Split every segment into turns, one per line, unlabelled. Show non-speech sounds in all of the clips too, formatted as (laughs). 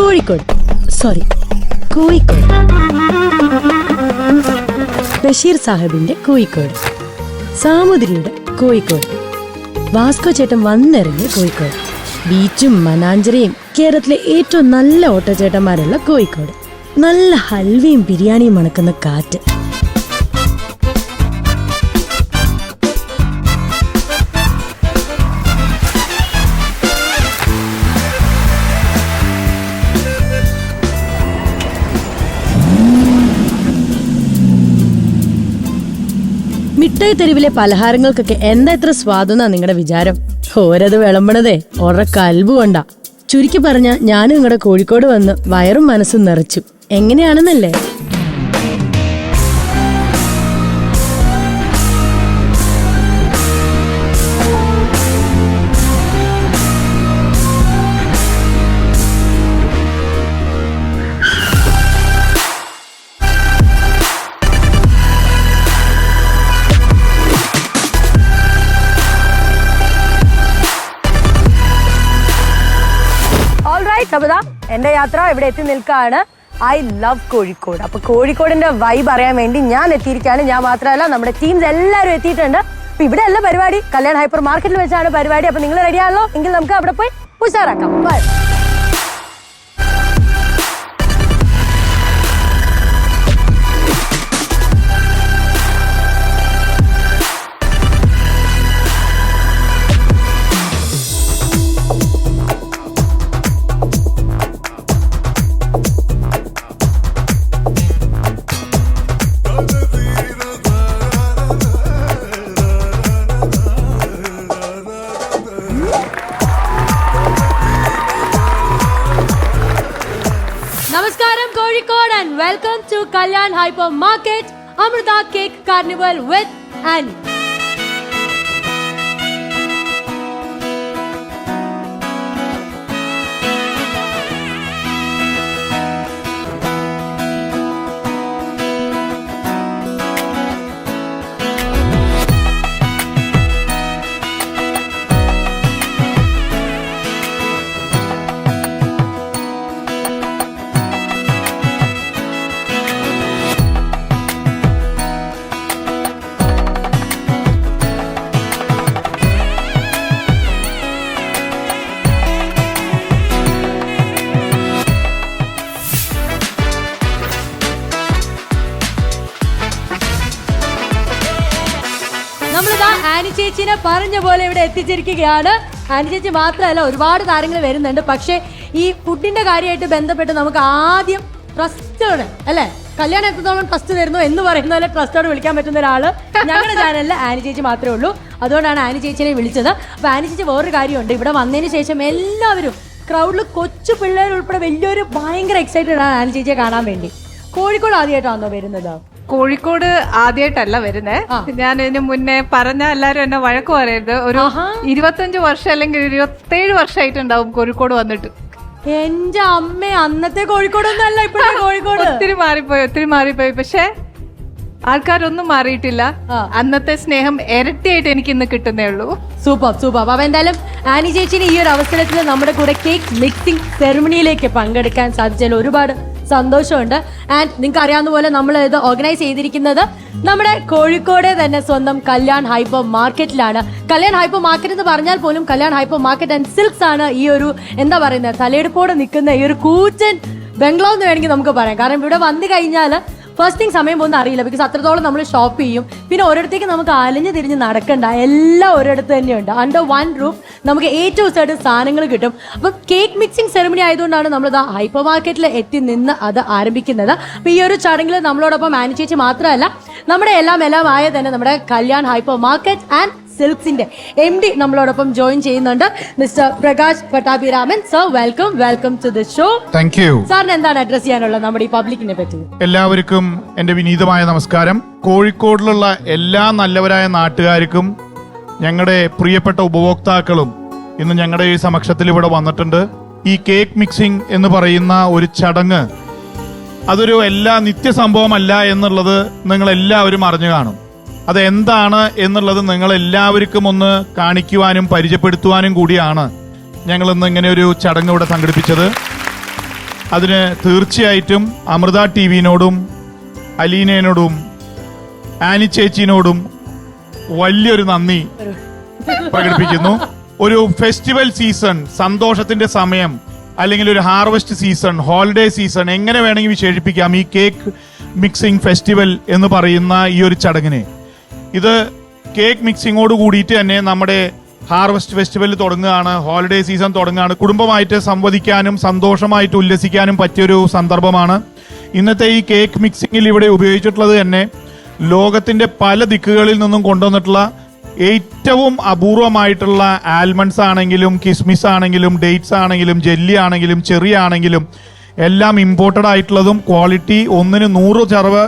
Kozhikode. Sorry Kozhikode. Basheer സാഹിബിന്റെ Kozhikode. സാമുദ്രിയുടെ Kozhikode. Vasco ചേട്ടൻ വന്നിറങ്ങിയ കോഴിക്കോട്. ബീച്ചും മനാഞ്ചരയും കേരളത്തിലെ ഏറ്റവും നല്ല ഓട്ടോചേട്ടന്മാരുള്ള കോഴിക്കോട്. നല്ല ഹൽവയും ബിരിയാണിയും മണക്കുന്ന കാറ്റ്. മിഠായി തെരുവിലെ പലഹാരങ്ങൾക്കൊക്കെ എന്താ ഇത്ര സ്വാദെന്നാ നിങ്ങളുടെ വിചാരം? ഓരത് വിളമ്പണതേ ഓരോ കൽബ് കൊണ്ടാ. ചുരുക്കി പറഞ്ഞ ഞാനും നിങ്ങളുടെ കോഴിക്കോട് വന്ന് വയറും മനസ്സും നിറച്ചു. എങ്ങനെയാണെന്നല്ലേ?
ഓൾറൈറ്റ് എന്റെ യാത്ര ഇവിടെ എത്തി നിൽക്കുകയാണ് ഐ ലവ് കോഴിക്കോട്. അപ്പൊ കോഴിക്കോടിന്റെ വൈബ് അറിയാൻ വേണ്ടി ഞാൻ എത്തിയിരിക്കുകയാണ്. ഞാൻ മാത്രമല്ല നമ്മുടെ ടീംസ് എല്ലാവരും എത്തിയിട്ടുണ്ട്. അപ്പൊ ഇവിടെ അല്ല പരിപാടി. കല്യാൺ ഹൈപ്പർ മാർക്കറ്റിൽ വെച്ചാണ് പരിപാടി. അപ്പൊ നിങ്ങൾ റെഡിയാണല്ലോ എങ്കിൽ നമുക്ക് അവിടെ പോയി ഉഷാറാക്കാം. Bye.
Kalyan hyper market Amrita cake carnival Annie ചേച്ചിനെ പറഞ്ഞ പോലെ ഇവിടെ എത്തിച്ചിരിക്കുകയാണ്. ആനി ചേച്ചി മാത്രമല്ല ഒരുപാട് താരങ്ങൾ വരുന്നുണ്ട്. പക്ഷേ ഈ ഫുഡിന്റെ കാര്യമായിട്ട് ബന്ധപ്പെട്ട് നമുക്ക് ആദ്യം ട്രസ്റ്റോടെ അല്ലെ? കല്യാണം എത്രത്തോളം ട്രസ്റ്റ് തരുന്നു എന്ന് പറയുന്ന പോലെ ട്രസ്റ്റോട് വിളിക്കാൻ പറ്റുന്ന ഒരാൾ ഞങ്ങളുടെ ചാനലിൽ ആനി ചേച്ചി മാത്രമേ ഉള്ളൂ. അതുകൊണ്ടാണ് ആനി ചേച്ചിനെ വിളിച്ചത്. അപ്പൊ ആനി ചേച്ചി വേറൊരു കാര്യമുണ്ട്. ഇവിടെ വന്നതിന് ശേഷം എല്ലാവരും ക്രൗഡിൽ കൊച്ചു പിള്ളേർ ഉൾപ്പെടെ വലിയൊരു ഭയങ്കര എക്സൈറ്റഡ് ആണ് ആനി ചേച്ചിയെ കാണാൻ വേണ്ടി. കോഴിക്കോട് ആദ്യമായിട്ടാണോ വരുന്നത്?
കോഴിക്കോട് ആദ്യമായിട്ടല്ല വരുന്നേ. ഞാൻ ഇതിന് മുന്നേ പറഞ്ഞ എല്ലാരും എന്നെ വഴക്ക് പറയരുത്. ഒരു. ഇരുപത്തഞ്ച് വർഷം അല്ലെങ്കിൽ ഇരുപത്തേഴ് വർഷമായിട്ടുണ്ടാവും കോഴിക്കോട് വന്നിട്ട്.
എന്റെ അമ്മ അന്നത്തെ കോഴിക്കോടൊന്നും അല്ല ഇപ്പോഴത്തെ കോഴിക്കോട്.
ഒത്തിരി മാറിപ്പോയി ഒത്തിരി മാറിപ്പോയി. പക്ഷെ ആൾക്കാരൊന്നും മാറിയിട്ടില്ല. അന്നത്തെ സ്നേഹം ഇരട്ടിയായിട്ട് എനിക്ക് ഇന്ന് കിട്ടുന്നേ ഉള്ളൂ.
Super super. അപ്പൊ എന്തായാലും ആനി ചേച്ചിന് ഈ ഒരു അവസരത്തിൽ നമ്മുടെ കൂടെ കേക്ക് മിക്സിംഗ് സെറമണിയിലേക്ക് പങ്കെടുക്കാൻ സാധിച്ചാൽ ഒരുപാട് സന്തോഷമുണ്ട്. ആൻഡ് നിങ്ങൾക്ക് അറിയാവുന്ന പോലെ നമ്മൾ ഇത് ഓർഗനൈസ് ചെയ്തിരിക്കുന്നത് നമ്മുടെ കോഴിക്കോട് തന്നെ സ്വന്തം കല്യാൺ ഹൈപ്പർ മാർക്കറ്റിലാണ്. കല്യാൺ ഹൈപ്പർ മാർക്കറ്റ് എന്ന് പറഞ്ഞാൽ പോലും Kalyan hyper market and silks ആണ് ഈ ഒരു എന്താ പറയുന്നത് തലയെടുപ്പോടെ നിൽക്കുന്ന ഈ ഒരു കൂച്ചൻ ബംഗ്ലാവ് എന്ന് വേണമെങ്കിൽ നമുക്ക് പറയാം. കാരണം ഇവിടെ വന്നു കഴിഞ്ഞാൽ ഫസ്റ്റ് തിങ് സമയം പോകുന്ന അറിയില്ല ബിക്കോസ് അത്രത്തോളം നമ്മൾ ഷോപ്പ് ചെയ്യും. പിന്നെ ഒരിടത്തേക്ക് നമുക്ക് അലഞ്ഞു തിരിഞ്ഞ് നടക്കണ്ട. എല്ലാം ഒരിടത്ത് തന്നെയുണ്ട്. അണ്ടർ വൺ റൂഫ് നമുക്ക് ഏറ്റവും സൈഡ് സാധനങ്ങൾ കിട്ടും. അപ്പം കേക്ക് മിക്സിംഗ് സെറമണി ആയതുകൊണ്ടാണ് നമ്മൾ ഇത് ഹൈപ്പർ മാർക്കറ്റിൽ എത്തി നിന്ന് അത് ആരംഭിക്കുന്നത്. അപ്പം ഈ ഒരു ചടങ്ങിൽ നമ്മളോടൊപ്പം മാനേജ് ചേച്ചി മാത്രമല്ല നമ്മുടെ എല്ലാം എല്ലാം ആയ തന്നെ നമ്മുടെ കല്യാൺ ഹൈപ്പർ മാർക്കറ്റ് ആൻഡ് സിൽക്സിന്റെ എം ഡി നമ്മളോടൊപ്പം ജോയിൻ ചെയ്യുന്നുണ്ട്. Mister Prakash Pattabhiraman sir welcome welcome to the show
thank you
സാറിന് എന്താണ് അഡ്രസ് ചെയ്യാനുള്ളത് നമ്മുടെ ഈ പബ്ലിക്കിനെ പറ്റി?
എല്ലാവർക്കും എന്റെ വിനീതമായ നമസ്കാരം. കോഴിക്കോടിലുള്ള എല്ലാ നല്ലവരായ നാട്ടുകാർക്കും ഞങ്ങളുടെ പ്രിയപ്പെട്ട ഉപഭോക്താക്കളും ഇന്ന് ഞങ്ങളുടെ ഈ സമക്ഷത്തിൽ ഇവിടെ വന്നിട്ടുണ്ട്. ഈ കേക്ക് മിക്സിംഗ് എന്ന് പറയുന്ന ഒരു ചടങ്ങ് അതൊരു എല്ലാ നിത്യസംഭവമല്ല എന്നുള്ളത് നിങ്ങൾ എല്ലാവരും അറിഞ്ഞു കാണും. അത് എന്താണ് എന്നുള്ളത് നിങ്ങൾ എല്ലാവർക്കും ഒന്ന് കാണിക്കുവാനും പരിചയപ്പെടുത്തുവാനും കൂടിയാണ് ഞങ്ങൾ ഇന്ന് ഇങ്ങനെ ഒരു ചടങ്ങ് ഇവിടെ സംഘടിപ്പിച്ചത്. അതിന് തീർച്ചയായിട്ടും അമൃത ടി വിനോടും അലീനയോടും ആനി ചേച്ചിനോടും വലിയൊരു നന്ദി പ്രകടിപ്പിക്കുന്നു ഒരു ഫെസ്റ്റിവൽ സീസൺ സന്തോഷത്തിന്റെ സമയം അല്ലെങ്കിൽ ഒരു ഹാർവെസ്റ്റ് സീസൺ ഹോളിഡേ സീസൺ എങ്ങനെ വേണമെങ്കിൽ വിശേഷിപ്പിക്കാം ഈ കേക്ക് മിക്സിംഗ് ഫെസ്റ്റിവൽ എന്ന് പറയുന്ന ഈ ഒരു ചടങ്ങിനെ. ഇത് കേക്ക് മിക്സിങ്ങോട് കൂടിയിട്ട് തന്നെ നമ്മുടെ ഹാർവെസ്റ്റ് ഫെസ്റ്റിവൽ തുടങ്ങുകയാണ്. ഹോളിഡേ സീസൺ തുടങ്ങുകയാണ്. കുടുംബമായിട്ട് സംവദിക്കാനും സന്തോഷമായിട്ട് ഉല്ലസിക്കാനും പറ്റിയൊരു സന്ദർഭമാണ്. ഇന്നത്തെ ഈ കേക്ക് മിക്സിങ്ങിൽ ഇവിടെ ഉപയോഗിച്ചിട്ടുള്ളത് തന്നെ ലോകത്തിന്റെ പല ദിക്കുകളിൽ നിന്നും കൊണ്ടുവന്നിട്ടുള്ള ഏറ്റവും അപൂർവമായിട്ടുള്ള ആൽമണ്ട്സ് ആണെങ്കിലും കിസ്മിസ് ആണെങ്കിലും ഡേറ്റ്സ് ആണെങ്കിലും ജെല്ലി ആണെങ്കിലും ചെറി ആണെങ്കിലും എല്ലാം ഇമ്പോർട്ടഡ് ആയിട്ടുള്ളതും ക്വാളിറ്റി ഒന്നിന് നൂറ് ചെറവ്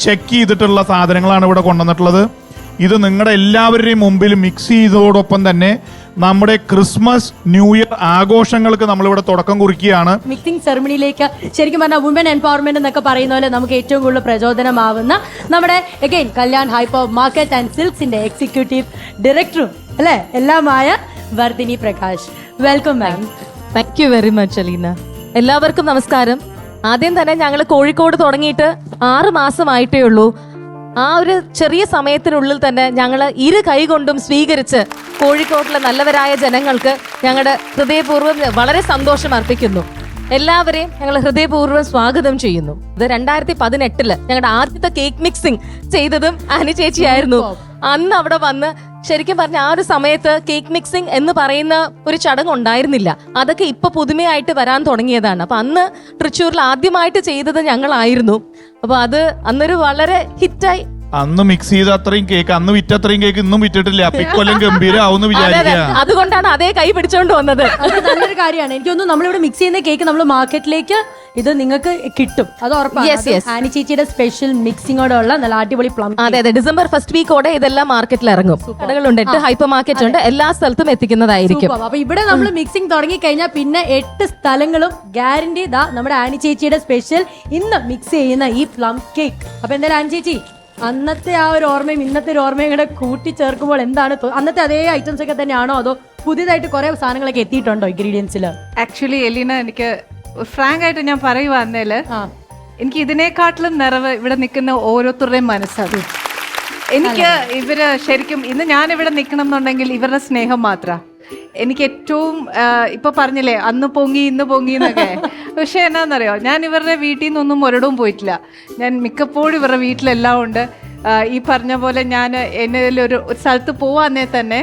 ചെക്ക് ചെയ്തിട്ടുള്ള സാധനങ്ങളാണ് ഇവിടെ കൊണ്ടുവന്നിട്ടുള്ളത്. ഇത് നിങ്ങളുടെ എല്ലാവരുടെയും മുമ്പിൽ മിക്സ് ചെയ്തതോടൊപ്പം തന്നെ നമ്മുടെ ക്രിസ്മസ് ന്യൂ ഇയർ ആഘോഷങ്ങൾക്ക് നമ്മളിവിടെ തുടക്കം കുറിക്കുകയാണ്.
മിക്സിംഗ് സെറമണിയിലേക്ക് ശരിക്കും പറഞ്ഞാൽ വുമൻ എംപവർമെന്റ് എന്നൊക്കെ പറയുന്ന പോലെ നമുക്ക് ഏറ്റവും കൂടുതൽ പ്രചോദനമാവുന്ന നമ്മുടെ again Kalyan hyper market and സിൽക്സിന്റെ executive ഡയറക്ടറും അല്ലെ? എല്ലാമായ Vardhini Prakash. Welcome ma'am
thank you very much Aleena. എല്ലാവർക്കും നമസ്കാരം. ആദ്യം തന്നെ ഞങ്ങൾ കോഴിക്കോട് തുടങ്ങിയിട്ട് ആറ് മാസമായിട്ടേ ഉള്ളൂ. ആ ഒരു ചെറിയ സമയത്തിനുള്ളിൽ തന്നെ ഞങ്ങൾ ഇരു കൈകൊണ്ടും സ്വീകരിച്ച് കോഴിക്കോട്ടിലെ നല്ലവരായ ജനങ്ങൾക്ക് ഞങ്ങളുടെ ഹൃദയപൂർവം വളരെ സന്തോഷം അർപ്പിക്കുന്നു. എല്ലാവരെയും ഞങ്ങൾ ഹൃദയപൂർവം സ്വാഗതം ചെയ്യുന്നു. ഇത് രണ്ടായിരത്തി പതിനെട്ടിൽ ഞങ്ങളുടെ ആദ്യത്തെ കേക്ക് മിക്സിംഗ് ചെയ്തതും അനു ചേച്ചിയായിരുന്നു. അന്ന് അവിടെ വന്ന് ശരിക്കും പറഞ്ഞ ആ ഒരു സമയത്ത് കേക്ക് മിക്സിംഗ് എന്ന് പറയുന്ന ഒരു ചടങ്ങ് ഉണ്ടായിരുന്നില്ല അതൊക്കെ ഇപ്പൊ പുതുമയായിട്ട് വരാൻ തുടങ്ങിയതാണ്. അപ്പൊ അന്ന് തൃശ്ശൂരിൽ ആദ്യമായിട്ട് ചെയ്തത് ഞങ്ങളായിരുന്നു. അപ്പൊ അത് അന്നൊരു വളരെ ഹിറ്റായി
അന്ന് മിക്സ് ചെയ്ത അത്രയും കേക്ക് അന്ന് വിറ്റ അത്രയും കേക്ക് ഇന്നും വിറ്റിട്ടില്ല. അപ്പൊ ഇക്കൊല്ലം ഗംഭീരാവുന്ന വിചാരിക്കുക
അതുകൊണ്ടാണ് അതേ കൈ പിടിച്ചോണ്ട് വന്നത്.
അത് നല്ലൊരു കാര്യമാണ്. എനിക്കൊന്നും നമ്മളിവിടെ മിക്സ് ചെയ്യുന്ന കേക്ക് നമ്മൾ മാർക്കറ്റിലേക്ക് ഇത് നിങ്ങൾക്ക് കിട്ടും. അത്
Yes,
ഉറപ്പാണ്. ആനി ചേച്ചിയുടെ സ്പെഷ്യൽ മിക്സിങ്ങോടുള്ള നല്ല അടിപൊളി പ്ലം
അതെ അതെ. ഡിസംബർ ഫസ്റ്റ് വീക്കോടെ ഇതെല്ലാം മാർക്കറ്റിൽ ഇറങ്ങും. കടകളുണ്ട്. എട്ട് ഹൈപ്പർ മാർക്കറ്റ് ഉണ്ട്. എല്ലാ സ്ഥലത്തും എത്തിക്കുന്നതായിരിക്കും.
സൂപ്പർ. അപ്പൊ ഇവിടെ നമ്മൾ മിക്സിംഗ് തുടങ്ങി കഴിഞ്ഞാൽ പിന്നെ എട്ട് സ്ഥലങ്ങളും ഗ്യാരണ്ടി ഇതാ നമ്മുടെ ആനി ചേച്ചിയുടെ സ്പെഷ്യൽ ഇന്ന് മിക്സ് ചെയ്യുന്ന ഈ പ്ലം കേക്ക് അപ്പൊ എന്തായാലും ആനി ചേച്ചി അന്നത്തെ ആ ഒരു ഓർമ്മയും ഇന്നത്തെ ഒരു ഓർമ്മയും കൂടെ കൂട്ടി ചേർക്കുമ്പോൾ എന്താണ് അന്നത്തെ അതേ ഐറ്റംസ് ഒക്കെ തന്നെയാണോ അതോ പുതിയതായിട്ട് കുറെ സാധനങ്ങളൊക്കെ എത്തിയിട്ടുണ്ടോ ഇൻഗ്രീഡിയൻസിൽ
ആക്ച്വലി എലീന എനിക്ക് ഫ്രാങ്ക് ആയിട്ട് ഞാൻ
പറയുവാന്നേൽ.
എനിക്ക് ഇതിനെക്കാട്ടിലും നിറവ് ഇവിടെ നിൽക്കുന്ന ഓരോരുത്തരുടെയും മനസ്സാണ്. എനിക്ക് ഇവർ ശരിക്കും ഇന്ന് ഞാൻ ഇവിടെ നിൽക്കണം എന്നുണ്ടെങ്കിൽ ഇവരുടെ സ്നേഹം മാത്ര. എനിക്ക് ഏറ്റവും ഇപ്പൊ പറഞ്ഞില്ലേ അന്ന് പൊങ്ങി ഇന്ന് പൊങ്ങി എന്നൊക്കെ. പക്ഷെ എന്നാന്നറിയോ ഞാൻ ഇവരുടെ വീട്ടിൽ നിന്നൊന്നും ഒരിടവും പോയിട്ടില്ല. ഞാൻ മിക്കപ്പോഴും ഇവരുടെ വീട്ടിലെല്ലാം ഉണ്ട്. ഈ പറഞ്ഞ പോലെ ഞാൻ എന്നതിലൊരു ഒരു സ്ഥലത്ത് പോവാന്നേ തന്നെ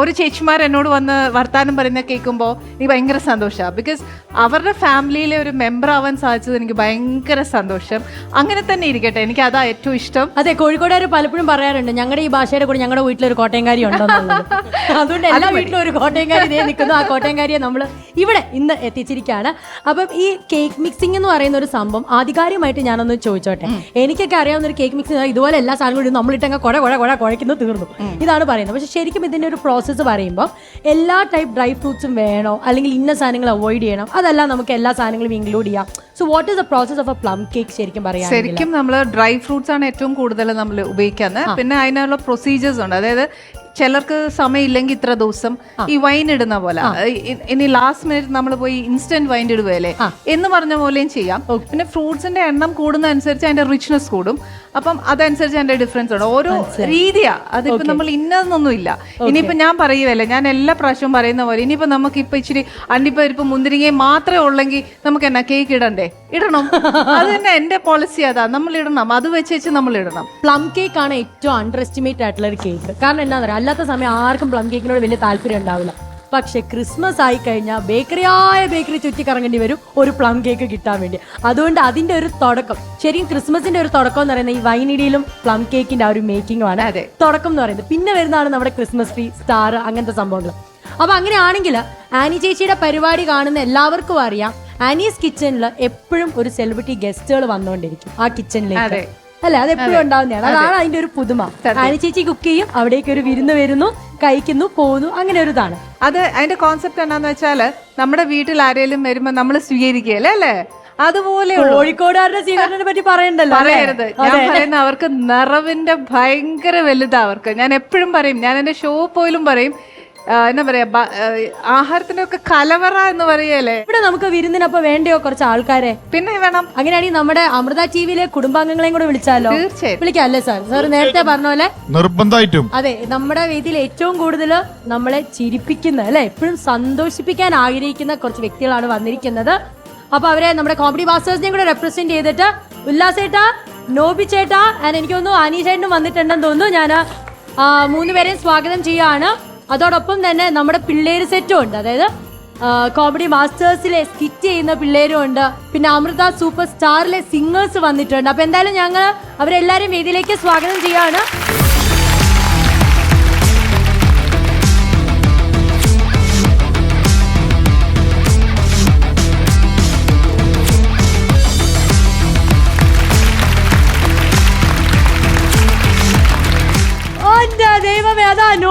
ഒരു ചേച്ചിമാർ എന്നോട് വന്ന് വർത്താനം പറയുന്ന കേൾക്കുമ്പോൾ എനിക്ക് ഭയങ്കര സന്തോഷമാണ് ബിക്കോസ് അവരുടെ ഫാമിലിയിലെ ഒരു മെമ്പർ ആവാൻ സാധിച്ചത് എനിക്ക് ഭയങ്കര സന്തോഷം. അങ്ങനെ തന്നെ ഇരിക്കട്ടെ എനിക്ക് അതാ ഏറ്റവും ഇഷ്ടം.
അതെ കോഴിക്കോടുകാർ പലപ്പോഴും പറയാറുണ്ട് ഞങ്ങളുടെ ഈ ഭാഷയുടെ കൂടെ ഞങ്ങളുടെ വീട്ടിലൊരു കോട്ടയംകാരി ഉണ്ടെന്നുള്ളത് അതുകൊണ്ട് എല്ലാ വീട്ടിലും ഒരു കോട്ടയംകാരി ഇതേ നിൽക്കുന്നു ആ കോട്ടയംകാരിയെ നമ്മൾ ഇവിടെ ഇന്ന് എത്തിച്ചിരിക്കുകയാണ് അപ്പം ഈ കേക്ക് മിക്സിംഗ് എന്ന് പറയുന്ന ഒരു സംഭവം ആധികാരികമായിട്ട് ഞാനൊന്ന് ചോദിച്ചോട്ടെ. എനിക്കൊക്കെ അറിയാവുന്ന ഒരു കേക്ക് മിക്സിംഗ് ഇതുപോലെ എല്ലാ സാധനങ്ങളും നമ്മളിട്ടങ്ങ് കുഴ കുഴ കുഴ കുഴയ്ക്കുന്നു തീർന്നു. ഇതാണ് പറയുന്നത്. പക്ഷെ ശരിക്കും ഇതിന്റെ ഒരു പ്രോസസ്സ് പറയുമ്പോൾ എല്ലാ ടൈപ്പ് ഡ്രൈ ഫ്രൂട്ട്സും വേണോ? അല്ലെങ്കിൽ ഇന്ന സാധനങ്ങൾ അവോയ്ഡ് ചെയ്യണം? അതല്ല നമുക്ക് എല്ലാ സാധനങ്ങളും ഇൻക്ലൂഡ് ചെയ്യാം. So what is the process of a plum cake ശരിക്കും പറയാം
ശരിക്കും നമ്മൾ ഡ്രൈ ഫ്രൂട്ട്സ് ആണ് ഏറ്റവും കൂടുതൽ നമ്മൾ ഉപയോഗിക്കുന്നത് പിന്നെ അതിനുള്ള പ്രൊസീജിയേഴ്സ് ഉണ്ട്. അതായത് ചിലർക്ക് സമയമില്ലെങ്കിൽ ഇത്ര ദിവസം ഈ വൈൻ ഇടുന്ന പോലെ. ഇനി ലാസ്റ്റ് മിനിറ്റ് നമ്മൾ പോയി ഇൻസ്റ്റന്റ് വൈൻ ഇടുകയല്ലേ? എന്ന് പറഞ്ഞ പോലെയും ചെയ്യാം. പിന്നെ ഫ്രൂട്ട്സിന്റെ എണ്ണം കൂടുന്ന അനുസരിച്ച് അതിന്റെ റിച്ച്നെസ് കൂടും. അപ്പം അതനുസരിച്ച് അതിന്റെ ഡിഫറൻസ് ഉണ്ട്. ഓരോ രീതിയാ. അതിപ്പോ നമ്മൾ ഇന്നതൊന്നും ഇല്ല. ഇനിയിപ്പോ ഞാൻ പറയുവല്ലേ ഞാൻ എല്ലാ പ്രാവശ്യവും പറയുന്ന പോലെ ഇനിയിപ്പോ നമുക്ക് ഇപ്പൊ ഇച്ചിരി അണ്ടിപ്പരിപ്പ് മുന്തിരിങ്ങയും മാത്രമേ ഉള്ളെങ്കിൽ നമുക്ക് എന്നാ കേക്ക് ഇടണ്ടേ? ഇടണം. (laughs) അത് തന്നെ എന്റെ പോളിസി അതാ. നമ്മൾ ഇടണം. അത് വെച്ച് വെച്ച് നമ്മൾ ഇടണം.
പ്ലം കേക്ക് ആണ് ഏറ്റവും അണ്ടർ എസ്റ്റിമേറ്റ് ആയിട്ടുള്ള ഒരു കേക്ക് കാരണം എന്താ പറയുക അല്ലാത്ത സമയം ആർക്കും പ്ലം കേക്കിനോട് വലിയ താല്പര്യം ഉണ്ടാവില്ല. പക്ഷെ ക്രിസ്മസ് ആയി കഴിഞ്ഞാൽ ബേക്കറിയായ ബേക്കറി ചുറ്റി കറങ്ങേണ്ടി വരും ഒരു പ്ലം കേക്ക് കിട്ടാൻ വേണ്ടി. അതുകൊണ്ട് അതിന്റെ ഒരു തുടക്കം ശരിക്കും ക്രിസ്മസിന്റെ ഒരു തുടക്കം എന്ന് പറയുന്നത് ഈ വൈനിടിയിലും പ്ലം കേക്കിന്റെ ആ ഒരു മേക്കിംഗുമാണ്
അതെ.
തുടക്കം എന്ന് പറയുന്നത്. പിന്നെ വരുന്നതാണ് നമ്മുടെ ക്രിസ്മസ് ട്രീ സ്റ്റാർ അങ്ങനത്തെ സംഭവങ്ങൾ. അപ്പൊ അങ്ങനെയാണെങ്കിൽ ആനി ചേച്ചിയുടെ പരിപാടി കാണുന്ന എല്ലാവർക്കും അറിയാം. ആനീസ് കിച്ചണിൽ എപ്പോഴും ഒരു സെലിബ്രിറ്റി ഗസ്റ്റുകൾ വന്നുകൊണ്ടിരിക്കും ആ കിച്ചണിലേക്ക്. അല്ലെ? അത് എപ്പോഴും ഉണ്ടാവുന്നതാണ്. അതാണ് അതിന്റെ ഒരു പുതുമ. ആനി ചേച്ചി കുക്ക് ചെയ്യും അവിടേക്ക് ഒരു വിരുന്ന് വരുന്നു കഴിക്കുന്നു പോകുന്നു അങ്ങനെ ഒരു ഇതാണ്.
അത് അതിന്റെ കോൺസെപ്റ്റ് എന്താന്ന് വെച്ചാൽ നമ്മുടെ വീട്ടിൽ ആരെങ്കിലും വരുമ്പോ നമ്മൾ സ്വീകരിക്കുകയല്ലേ അല്ലേ? അതുപോലെ
കോഴിക്കോടുകാരുടെ സ്വീകരണത്തെ പറ്റി പറയണ്ടല്ലോ?
പറയരുത്. ഞാൻ പറയുന്ന അവർക്ക് നിറവിന്റെ ഭയങ്കര വലുതാ അവർക്ക്. ഞാൻ എപ്പോഴും പറയും ഞാൻ എന്റെ ഷോ പോലും പറയും എന്നാ പറയാ ആഹാരത്തിന്റെ ഒക്കെ കലവറ എന്ന് പറയല്ലേ?
ഇവിടെ നമുക്ക് വിരുന്നിനൊപ്പം വേണ്ടയോ കുറച്ച് ആൾക്കാരെ?
പിന്നെ വേണം.
അങ്ങനെയാണെങ്കിൽ നമ്മുടെ അമൃത ടി വിയിലെ കുടുംബാംഗങ്ങളെയും കൂടെ വിളിച്ചാലോ?
തീർച്ചയായും.
വിളിക്കാം അല്ലേ സാർ? സാർ നേരത്തെ പറഞ്ഞ പോലെ
നിർബന്ധമായിട്ടും.
അതെ നമ്മുടെ വീട്ടിൽ ഏറ്റവും കൂടുതൽ നമ്മളെ ചിരിപ്പിക്കുന്ന അല്ലെ? എപ്പോഴും സന്തോഷിപ്പിക്കാൻ ആഗ്രഹിക്കുന്ന കുറച്ച് വ്യക്തികളാണ് വന്നിരിക്കുന്നത്. അപ്പൊ അവരെ നമ്മുടെ കോമഡി മാസ്റ്റേഴ്സിനെ കൂടെ റെപ്രസെന്റ് ചെയ്തിട്ട് ഉല്ലാസേട്ടാ നോബി ചേട്ടാ ആൻഡ് എനിക്ക് തോന്നുന്നു അനീഷേട്ടനും വന്നിട്ടുണ്ടെന്ന് തോന്നുന്നു. ഞാൻ മൂന്ന് പേരെയും സ്വാഗതം ചെയ്യാണ് അതോടൊപ്പം തന്നെ നമ്മുടെ പിള്ളേര് സെറ്റും ഉണ്ട്. അതായത് കോമഡി മാസ്റ്റേഴ്സിലെ സ്കിറ്റ് ചെയ്യുന്ന പിള്ളേരും ഉണ്ട്. പിന്നെ അമൃത സൂപ്പർ സ്റ്റാറിലെ സിംഗേഴ്സ് വന്നിട്ടുണ്ട്. അപ്പൊ എന്തായാലും ഞങ്ങൾ അവരെല്ലാരും വേദിയിലേക്ക് സ്വാഗതം ചെയ്യാണ്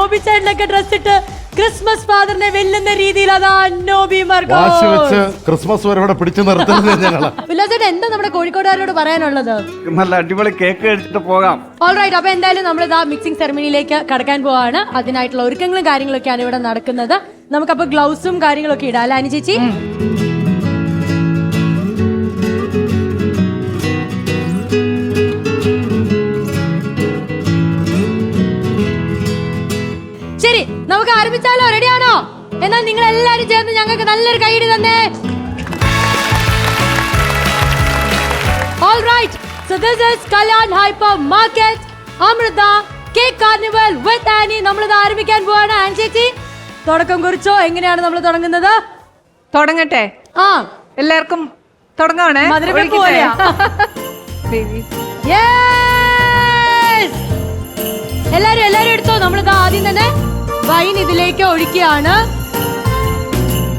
നോബി ചേട്ടനൊക്കെ ഡ്രസ് ഇട്ട് ക്രിസ്മസ് ഫാദറിനെ വെല്ലുന്ന രീതിയിൽ അതാ നോബി
വാശി വെച്ച് ക്രിസ്മസ് വരെ ഇവിടെ പിടിച്ചു നിർത്തുന്നത് (laughs) ഞങ്ങൾ.
ഉല്ലാസേട്ടൻ എന്താ നമ്മുടെ കോഴിക്കോടുകാരോട് പറയാനുള്ളത്?
നല്ല അടിപൊളി കേക്ക് കഴിച്ചിട്ട് പോകാം.
ഓൾറൈറ്റ് അപ്പൊ എന്തായാലും നമ്മൾ ഇതാ മിക്സിംഗ് സെറമണിയിലേക്ക് കടക്കാൻ പോവാണ്. അതിനായിട്ടുള്ള ഒരുക്കങ്ങളും കാര്യങ്ങളൊക്കെയാണ് ഇവിടെ നടക്കുന്നത്. നമുക്കപ്പോ ഗ്ലൗസും കാര്യങ്ങളൊക്കെ ഇടാം അനുചേച്ചി? അനു ആരംഭിച്ചാലോ റെഡിയാണോ എന്നാൽ നിങ്ങൾ എല്ലാരും ചേർന്ന് ഞങ്ങൾക്ക് നല്ലൊരു കൈയിടി തന്നേ. All right. So this is Kalyan Hyper Market, Amrita, Cake Carnival with Annie. ഇത് ആരംഭിക്കാൻ പോവാണ് ആൻ ചേച്ചി. തുടക്കം കുറിച്ചോ? എങ്ങനെയാണ് നമ്മൾ തുടങ്ങുന്നത്?
തുടങ്ങട്ടെ.
ആ.
എല്ലാവർക്കും തുടങ്ങാണേ
മധുരവെപ്പ്
ഒഴിക്കട്ടെ?
പോലെയാ? (laughs) Yes! എല്ലാരും എല്ലാരും എടുത്തോ? നമ്മളിത് ആദ്യം തന്നെ. വൈൻ ഇതിലേക്ക് ഒഴിക്കുകയാണ്.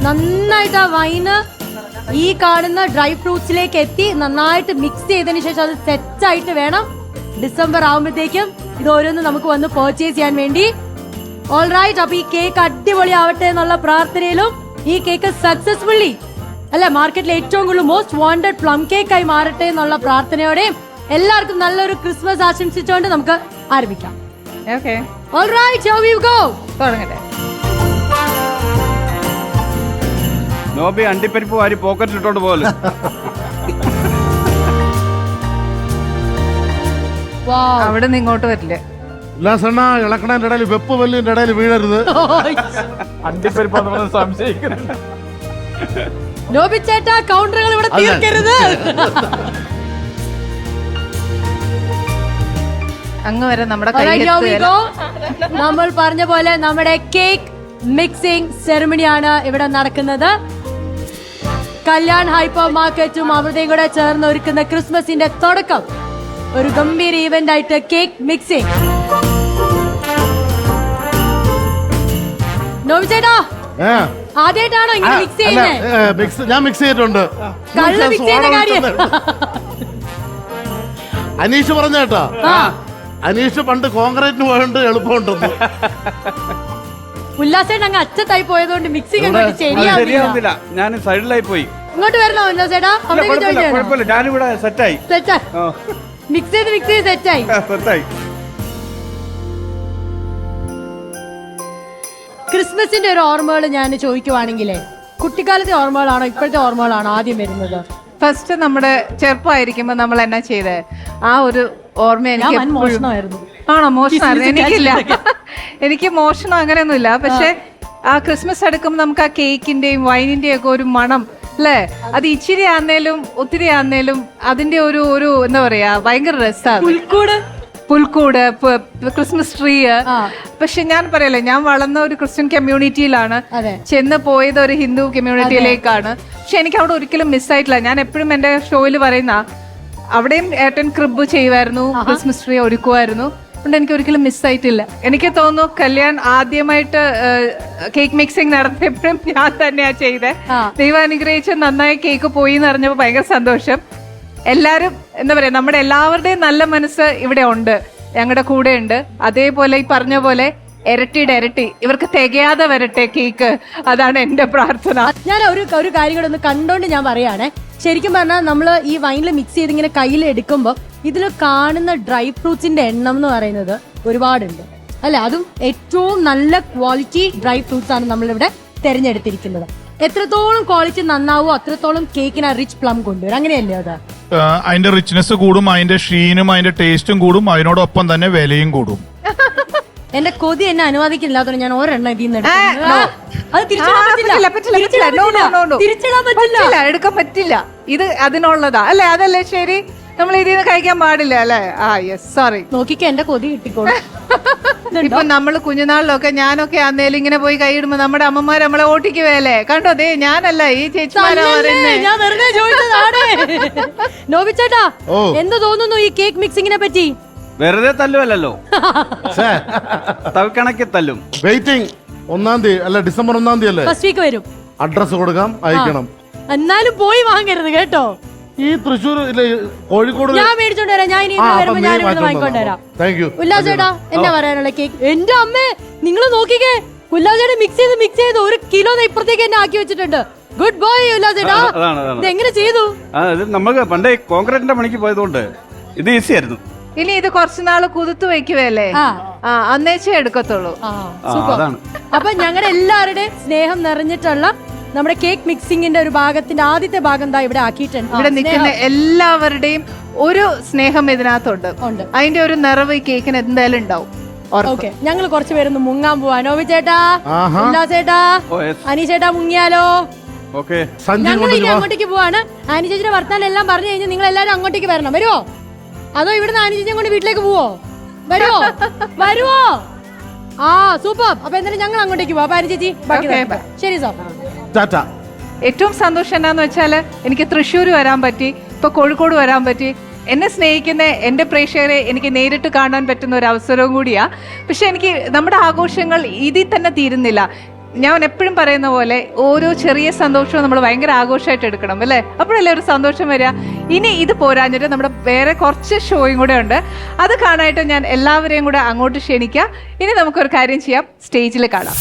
നന്നായിട്ട് ആ വൈന് ഈ കാണുന്ന ഡ്രൈ ഫ്രൂട്ട്സിലേക്ക് എത്തി. നന്നായിട്ട് മിക്സ് ചെയ്തതിനു ശേഷം അത് സെറ്റ് ആയിട്ട് വേണം. ഡിസംബർ ആവുമ്പോഴത്തേക്കും ഇത് ഓരോന്ന് നമുക്ക് വന്ന് പർച്ചേസ് ചെയ്യാൻ വേണ്ടി. ഓൾ റൈറ്റ് അപ്പൊ ഈ കേക്ക് അടിപൊളി ആവട്ടെ എന്നുള്ള പ്രാർത്ഥനയിലും ഈ കേക്ക് സക്സസ്ഫുള്ളി അല്ലെ മാർക്കറ്റിലെ ഏറ്റവും കൂടുതൽ മോസ്റ്റ് വാണ്ടഡ് പ്ലം കേക്ക് ആയി മാറട്ടെ എന്നുള്ള പ്രാർത്ഥനയോടെയും എല്ലാവർക്കും നല്ലൊരു ക്രിസ്മസ് ആശംസിച്ചുകൊണ്ട് നമുക്ക് ആരംഭിക്കാം.
Okay.
All right how you go
തുടങ്ങട്ടെ.
നോബി അണ്ടിപ്പരിപ്പ് വാരി പോക്കറ്റ് ഇട്ടോണ്ട് പോലും
അവിടെ നിന്ന് ഇങ്ങോട്ട് വരില്ലേ.
ലസണ ഇളക്കണേന്റെ ഇടയിൽ വെപ്പ് വല്ലിന്റെ ഇടയിൽ വീഴരുത്. (laughs)
അണ്ടിപ്പരിപ്പ് സംശയിക്കുന്നു
നോബി ചേട്ടാ കൗണ്ടറുകൾ ഇവിടെ തീർക്കരുത്. (laughs)
അങ്ങ് വരെ നമ്മുടെ
Alright, here we go. നമ്മൾ പറഞ്ഞ പോലെ നമ്മുടെ കേക്ക് മിക്സിംഗ് സെറമണിയാണ് ഇവിടെ നടക്കുന്നത്. കല്യാൺ ഹൈപ്പർ മാർക്കറ്റും അവിടെയും കൂടെ ചേർന്ന് ഒരുക്കുന്ന ക്രിസ്മസിന്റെ തുടക്കം. ഒരു ഗംഭീര ഈവന്റ് ആയിട്ട് കേക്ക് മിക്സിംഗ് നോവിച്ചേട്ടാ
ഏ
ആദ്യമായിട്ടാണോ ഇങ്ങനെ മിക്സ്
അല്ല
ചെയ്യുന്നത്
ഏ, മിക്സ് ഞാൻ മിക്സ് ചെയ്തിട്ടുണ്ട്.
കള്ള് മിക്സ് ചെയ്യുന്ന കാര്യം.
അനീഷ് പറഞ്ഞ കേട്ടോ
ആ.
അനീഷ് പണ്ട് കോൺക്രീറ്റിന് പോയോണ്ട് എളുപ്പമുണ്ടെന്ന്.
ഉല്ലാസേട്ടൻ അങ്ങ് അച്ചത്തായി പോയതുകൊണ്ട് മിക്സിംഗ് അങ്ങോട്ട്
ശരിയാവുന്നില്ല. ഞാൻ സൈഡിലായി പോയി
ഇങ്ങോട്ട് വരണോ ഉല്ലാസേട്ടാ?
കുഴപ്പമില്ല ഞാനിവിടെ സെറ്റായി.
സെറ്റാ മിക്സ് ചെയ്ത് മിക്സ് ചെയ്ത് സെറ്റായി
സെറ്റായി.
ക്രിസ്മസിന്റെ ഒരു ഓർമ്മകൾ ഞാൻ ചോദിക്കുവാണെങ്കിലേ കുട്ടിക്കാലത്തെ ഓർമ്മകളാണോ ഇപ്പോഴത്തെ ഓർമ്മകളാണോ ആദ്യം വരുന്നത്?
ഫസ്റ്റ് നമ്മുടെ ചെറുപ്പമായിരിക്കുമ്പോൾ നമ്മൾ എന്നാ ചെയ്തേ? ആ ഒരു ഓർമ്മ എനിക്ക് എപ്പോഴും-
മോഷണമായിരുന്നു.
ആണോ? മോഷണമായിരുന്നു. എനിക്കില്ല. എനിക്ക് മോഷണം അങ്ങനെയൊന്നുമില്ല. പക്ഷെ ആ ക്രിസ്മസ് അടുക്കുമ്പോൾ നമുക്ക് ആ കേക്കിന്റെയും വൈനിന്റെയും ഒക്കെ ഒരു മണം അല്ലേ? അത് ഇച്ചിരി ആന്നേലും ഒത്തിരി ആന്നേലും അതിന്റെ ഒരു ഒരു എന്താ പറയാ ഭയങ്കര രസമാണ്
പുൽക്കൂട്?
പുൽക്കൂട് പ- പ- ക്രിസ്മസ് ട്രീ. പക്ഷെ ഞാൻ പറയല്ലേ ഞാൻ വളർന്ന ഒരു ക്രിസ്ത്യൻ കമ്മ്യൂണിറ്റിയിലാണ്.
അതെ.
ചെന്ന് പോയത് ഒരു ഹിന്ദു കമ്മ്യൂണിറ്റിയിലേക്കാണ്. പക്ഷെ എനിക്ക് അവിടെ ഒരിക്കലും മിസ്സായിട്ടില്ല ഞാൻ എപ്പോഴും എന്റെ ഷോയിൽ പറയുന്ന അവിടെയും ഏട്ടൻ ക്രിബ് ചെയ്യുമായിരുന്നു ക്രിസ്മസ് ട്രീ ഒരുക്കുമായിരുന്നു അതുകൊണ്ട് എനിക്ക് ഒരിക്കലും മിസ്സായിട്ടില്ല എനിക്ക് തോന്നുന്നു കല്യാൺ ആദ്യമായിട്ട് കേക്ക് മിക്സിംഗ് നടത്തിയപ്പോഴും ഞാൻ തന്നെയാ ചെയ്തേ.
ആ.
ദൈവം അനുഗ്രഹിച്ച് നന്നായി കേക്ക് പോയി എന്ന് അറിഞ്ഞപ്പോൾ ഭയങ്കര സന്തോഷം. എല്ലാരും എന്താ പറയാ നമ്മുടെ എല്ലാവരുടെയും നല്ല മനസ്സ് ഇവിടെ ഉണ്ട്. ഞങ്ങളുടെ കൂടെ ഉണ്ട്. അതേപോലെ ഈ പറഞ്ഞ പോലെ ഇരട്ടിയുടെ ഇരട്ടി ഇവർക്ക് തികയാതെ വരട്ടെ കേക്ക് അതാണ് എന്റെ പ്രാർത്ഥന.
ഞാൻ ഒരു ഒരു കാര്യം കൂടെ ഒന്ന് കണ്ടോണ്ട് ഞാൻ പറയുകയാണെ ശരിക്കും പറഞ്ഞാൽ നമ്മൾ ഈ വൈനിൽ മിക്സ് ചെയ്ത് ഇങ്ങനെ കയ്യിൽ എടുക്കുമ്പോൾ ഇതിൽ കാണുന്ന ഡ്രൈ ഫ്രൂട്ട്സിന്റെ എണ്ണം എന്ന് പറയുന്നത് ഒരുപാടുണ്ട്. അല്ലെ? അതും ഏറ്റവും നല്ല ക്വാളിറ്റി ഡ്രൈ ഫ്രൂട്ട്സ് ആണ് നമ്മളിവിടെ തിരഞ്ഞെടുത്തിരിക്കുന്നത്. എത്രത്തോളം ക്വാളിറ്റി നന്നാവോ അത്രത്തോളം കേക്കിന് റിച്ച് പ്ലം കൊണ്ടുവരും. അങ്ങനെയല്ലേ അത്?
ആ, അതിന്റെ റിച്ച്നെസ് കൂടും അതിന്റെ ഷീനും അതിന്റെ ടേസ്റ്റും കൂടും അതിനോടൊപ്പം തന്നെ വിലയും കൂടും. (laughs)
എന്റെ കൊതി എന്നെ അനുവദിക്കില്ലാത്തതുകൊണ്ട് ഞാൻ ഒരെണ്ണം ഇതിൽ നിന്ന്. അത് തിരിച്ചിടാൻ പറ്റില്ല.
പറ്റില്ല, പറ്റില്ല, നോ നോ നോ.
തിരിച്ചിടാൻ പറ്റില്ല.
എടുക്കാൻ പറ്റില്ല. ഇത് അതിനുള്ളതാ. അല്ലെ അതല്ലേ ശരി? നമ്മൾ ഇതിൽ നിന്ന് കഴിക്കാൻ പാടില്ല അല്ലേ? ആ യെസ് സോറി
നോക്കിക്കോ എന്റെ കൊതി കിട്ടിക്കോളും. (laughs)
ഇപ്പൊ നമ്മൾ കുഞ്ഞുനാളിലൊക്കെ ഞാനൊക്കെ അന്നേലും ഇങ്ങനെ പോയി കൈയിടുമ്പോ നമ്മുടെ അമ്മമാർ നമ്മളെ ഓട്ടിക്കുവല്ലേ കണ്ടോ ദേ ഞാനല്ല ഈ ചേച്ചിമാരാ (laughs)
നോബിച്ചേട്ടാ
ഓ.
എന്ത് തോന്നുന്നു ഈ കേക്ക് മിക്സിങ്ങിനെ പറ്റി?
വെറുതെ തല്ലുമല്ലോ തൽക്കണക്കി തല്ലും.
വെയിറ്റിംഗ് ഒന്നാം തീയതി അല്ല ഡിസംബർ ഒന്നാം തീയതി അല്ലേ?
ഫസ്റ്റ് വീക്ക് വരും.
അഡ്രസ് കൊടുക്കാം അയക്കണം.
എന്നാലും പോയി വാങ്ങരുത് കേട്ടോ.
ഈ തൃശ്ശൂർ ഇല്ല കോഴിക്കോട്
ഞാൻ മേടിച്ചോണ്ട് വരാം. ഞാൻ ഇനി
ആ,
ഇവിടെ വരുമ്പോ
നീ
ഞാൻ ഇവിടെ
മാറ്റം
വാങ്ങിക്കൊണ്ട് വരാം.
താങ്ക് യു ഉല്ലാസ്
ചേട്ടാ എന്നാ പറയാനുള്ള കേക്ക്? എന്റെ അമ്മേ നിങ്ങൾ നോക്കിക്കേ. ഉല്ലാസേട്ടാ മിക്സ് ചെയ്ത് മിക്സ് ചെയ്ത് ഒരു കിലോ ഇപ്പുറത്തേക്ക് എന്നെ ആക്കി വെച്ചിട്ടുണ്ട്. ഗുഡ് ബോയ് ഉല്ലാസ്
ചേട്ടാ. അതാണ്, അതാണ്.
ഇത് എങ്ങനെ ചെയ്തു?
ആ ഇത് നമുക്ക് പണ്ടേ കോൺക്രീറ്റിന്റെ പണിക്ക് പോയതുകൊണ്ട് ഇത് ഈസി ആയിരുന്നു.
ഇനി ഇത് കുറച്ചുനാൾ കുതിർത്തു വെക്കുവല്ലേ
ആ.
ആ അന്നേച്ചേ എടുക്കത്തുള്ളൂ.
അതാണ്.
അപ്പൊ ഞങ്ങളുടെ എല്ലാവരുടെയും സ്നേഹം നിറഞ്ഞിട്ടുള്ള നമ്മുടെ കേക്ക് മിക്സിംഗിന്റെ ഒരു ഭാഗത്തിന്റെ ആദ്യത്തെ ഭാഗം ദാ ഇവിടെ ആക്കിയിട്ടുണ്ട്.
ഇവിടെ നിൽക്കുന്ന എല്ലാവരുടെയും ഒരു സ്നേഹം ഇതിനകത്തുണ്ട്.
ഉണ്ട്.
അതിന്റെ ഒരു നിറവ് ഈ കേക്കിന് എന്തായാലും ഉണ്ടാവും.
ഓക്കെ ഞങ്ങൾ കുറച്ച് പേരൊന്ന് മുങ്ങാൻ പോവാ. നോവി ചേട്ടാ
ചേട്ടാ
അനി ചേട്ടാ മുങ്ങിയാലോ? ഞങ്ങൾ ഇനി അങ്ങോട്ടേക്ക് പോവാണ്. അനി ചേച്ചിയുടെ വർത്താനം എല്ലാം പറഞ്ഞു കഴിഞ്ഞാൽ നിങ്ങൾ എല്ലാവരും അങ്ങോട്ടേക്ക് വരണം. വരുവോ? അതോ ഇവിടെ ചേച്ചിയെ കൊണ്ട് വീട്ടിലേക്ക് പോവോ? വരുവോ? വരുവോ? ആ സൂപ്പർ. അപ്പൊ എന്തായാലും ഞങ്ങൾ അങ്ങോട്ടേക്ക് പോവാം. അപ്പൊ ബാക്കി
Okay,
നോക്കാം. ശരി സാർ
ടാറ്റ.
ഏറ്റവും സന്തോഷം എന്താന്ന് വെച്ചാൽ എനിക്ക് തൃശ്ശൂർ വരാൻ പറ്റി ഇപ്പൊ കോഴിക്കോട് വരാൻ പറ്റി. എന്നെ സ്നേഹിക്കുന്ന എന്റെ പ്രേക്ഷകരെ എനിക്ക് നേരിട്ട് കാണാൻ പറ്റുന്ന ഒരു അവസരവും കൂടിയാ. പക്ഷെ എനിക്ക് നമ്മുടെ ആഘോഷങ്ങൾ ഇതിൽ തന്നെ തീരുന്നില്ല. ഞാൻ എപ്പോഴും പറയുന്ന പോലെ ഓരോ ചെറിയ സന്തോഷവും നമ്മൾ ഭയങ്കര ആഘോഷമായിട്ട് എടുക്കണം അല്ലേ? അപ്പോഴല്ലേ ഒരു സന്തോഷം വരിക. ഇനി ഇത് പോരാഞ്ഞിട്ട് നമ്മുടെ വേറെ കുറച്ച് ഷോയും കൂടെ ഉണ്ട്. അത് കാണാനായിട്ട് ഞാൻ എല്ലാവരെയും കൂടെ അങ്ങോട്ട് ക്ഷണിക്കാം. ഇനി നമുക്കൊരു കാര്യം ചെയ്യാം. സ്റ്റേജിൽ കാണാം.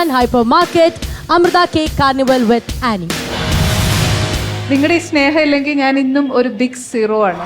Kalyan hypermarket Amrita cake carnival with Annie
നിങ്ങളുടെ ഈ സ്നേഹം ഇല്ലെങ്കിൽ ഞാൻ ഇന്നും ഒരു ബിഗ് സീറോ ആണ്.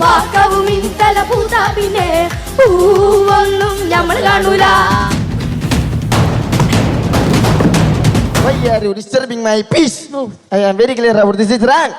പാക്കവും ഇന്തല പൂത്ത പിന്നെ പൂവൊന്നും നമ്മൾ കാണൂല
Why are you disturbing my peace? I am very clear about this is wrong.